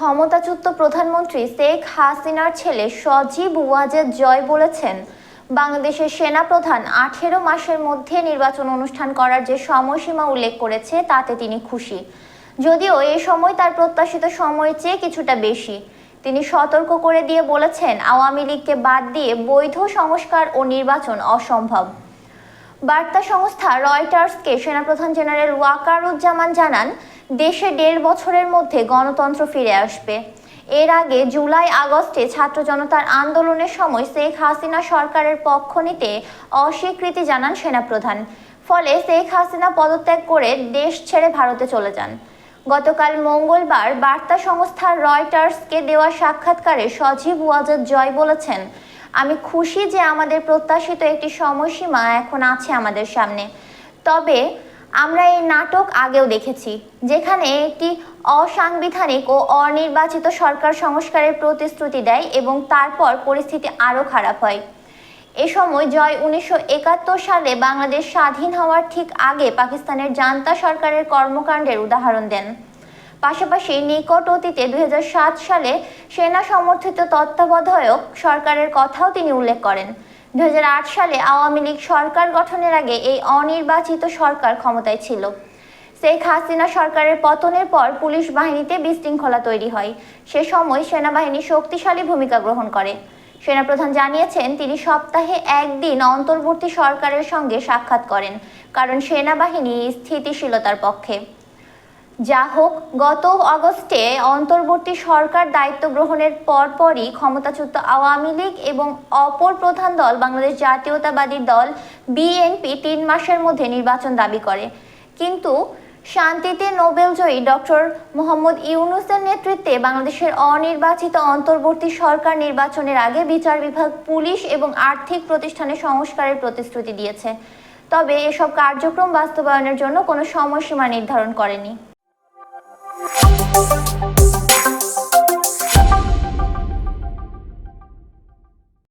ক্ষমতাচ্যুত প্রধানমন্ত্রী শেখ হাসিনার ছেলে সজীব ওয়াজেদ জয় বলেছেন, বাংলাদেশের সেনাপ্রধান আঠেরো মাসের মধ্যে নির্বাচন অনুষ্ঠান করার যে সময়সীমা উল্লেখ করেছে, তাতে তিনি খুশি। যদিও এই সময় তার প্রত্যাশিত সময়ের চেয়ে কিছুটা বেশি। তিনি সতর্ক করে দিয়ে বলেছেন, আওয়ামী লীগকে বাদ দিয়ে বৈধ সংস্কার ও নির্বাচন অসম্ভব। বার্তা সংস্থা রয়টার্সকে সেনাপ্রধান জেনারেল ওয়াকারুজ্জামান জানান, দেশে দেড় বছরের মধ্যে গণতন্ত্র ফিরে আসবে। এর আগে জুলাই আগস্টে ছাত্র জনতার আন্দোলনের সময় শেখ হাসিনা সরকারের পক্ষ নিতে অস্বীকৃতি জানান সেনাপ্রধান। ফলে শেখ হাসিনা পদত্যাগ করে দেশ ছেড়ে ভারতে চলে যান। গতকাল মঙ্গলবার বার্তা সংস্থা রয়টার্সকে দেওয়া সাক্ষাৎকারে সজীব ওয়াজেদ জয় বলেছেন আমি খুশি যে আমাদের প্রত্যাশিত একটি সময়সীমা এখন আছে আমাদের সামনে। তবে আমরা এই নাটক আগেও দেখেছি, যেখানে একটি অসাংবিধানিক ও অনির্বাচিত সরকার সংস্কারের প্রতিশ্রুতি দেয় এবং তারপর পরিস্থিতি আরও খারাপ হয়। এ সময় জয় উনিশশো একাত্তর সালে বাংলাদেশ স্বাধীন হওয়ার ঠিক আগে পাকিস্তানের জান্তা সরকারের কর্মকাণ্ডের উদাহরণ দেন। পাশাপাশি নিকট অতীতে দুই সালে সেনা সমর্থিত তত্ত্বাবধায়ক সরকারের কথাও তিনি উল্লেখ করেন। দুই সালে আওয়ামী লীগ সরকার গঠনের আগে এই অনির্বাচিত সরকার ক্ষমতায় ছিল। শেখ হাসিনা সরকারের পতনের পর পুলিশ বাহিনীতে বিশৃঙ্খলা তৈরি হয়। সে সময় সেনাবাহিনী শক্তিশালী ভূমিকা গ্রহণ করে। সেনাপ্রধান জানিয়েছেন, তিনি সপ্তাহে একদিন অন্তর্বর্তী সরকারের সঙ্গে সাক্ষাৎ করেন, কারণ সেনাবাহিনী স্থিতিশীলতার পক্ষে। যা হোক, গত অগস্টে অন্তর্বর্তী সরকার দায়িত্ব গ্রহণের পরপরই ক্ষমতাচ্যুত আওয়ামী লীগ এবং অপর প্রধান দল বাংলাদেশ জাতীয়তাবাদী দল বিএনপি তিন মাসের মধ্যে নির্বাচন দাবি করে। কিন্তু শান্তিতে নোবেলজয়ী ডক্টর মোহাম্মদ ইউনুসের নেতৃত্বে বাংলাদেশের অনির্বাচিত অন্তর্বর্তী সরকার নির্বাচনের আগে বিচার বিভাগ, পুলিশ এবং আর্থিক প্রতিষ্ঠানে সংস্কারের প্রতিশ্রুতি দিয়েছে। তবে এসব কার্যক্রম বাস্তবায়নের জন্য কোনো সময়সীমা নির্ধারণ করেনি। you